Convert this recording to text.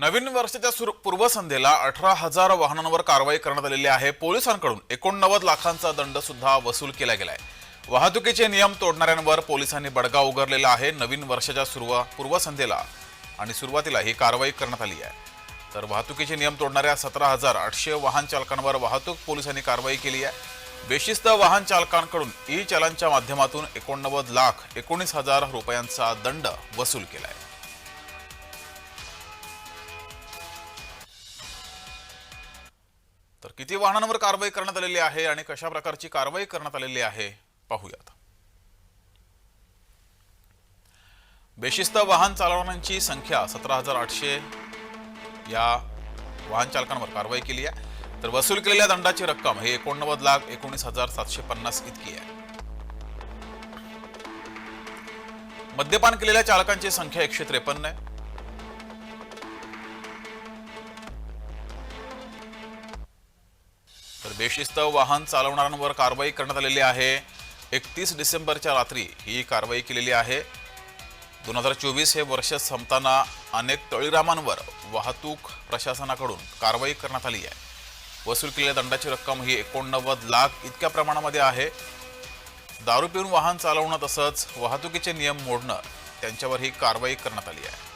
नवीन वर्षाच्या सुरु- पूर्वसंध्येला अठरा हजार वाहनांवर कारवाई करण्यात आलेली आहे. पोलिसांकडून एकोणनव्वद लाखांचा दंड सुद्धा वसूल केला गेलाय. वाहतुकीचे नियम तोडणाऱ्यांवर पोलिसांनी बडगा उगारलेला आहे. नवीन वर्षाच्या सुरुवा पूर्वसंध्येला आणि सुरुवातीला ही कारवाई करण्यात आली आहे. तर वाहतुकीचे नियम तोडणाऱ्या सतरा हजार आठशे वाहन चालकांवर वाहतूक पोलिसांनी कारवाई केली आहे. बेशिस्त वाहन चालकांकडून ई चलांच्या माध्यमातून एकोणनव्वद लाख एकोणीस हजार रुपयांचा दंड वसूल केला आहे तर किती वाहनांवर कारवाई करण्यात आलेली आहे आणि कशा प्रकारची कारवाई करण्यात आलेली आहे पाहूयात. बेशिस्त वाहन चालवणाऱ्यांची संख्या सतरा हजार आठशे. या वाहन चालकांवर कारवाई केली आहे. तर वसूल केलेल्या दंडाची रक्कम ही एकोणनव्वद लाख एकोणीस हजार सातशे पन्नास इतकी आहे. मद्यपान केलेल्या चालकांची संख्या एकशे त्रेपन्न आहे. बेशिस्त वाहन चालवणाऱ्यांवर कारवाई करण्यात आलेली आहे. एकतीस डिसेंबरच्या रात्री ही कारवाई केलेली आहे. दोन हजार चोवीस हे वर्ष संपताना अनेक तळीरामांवर वाहतूक प्रशासनाकडून कारवाई करण्यात आली आहे. वसूल केलेल्या दंडाची रक्कम ही एकोणनव्वद लाख इतक्या प्रमाणामध्ये आहे. दारू पिऊन वाहन चालवणं तसंच वाहतुकीचे नियम मोडणं त्यांच्यावर ही कारवाई करण्यात आली आहे.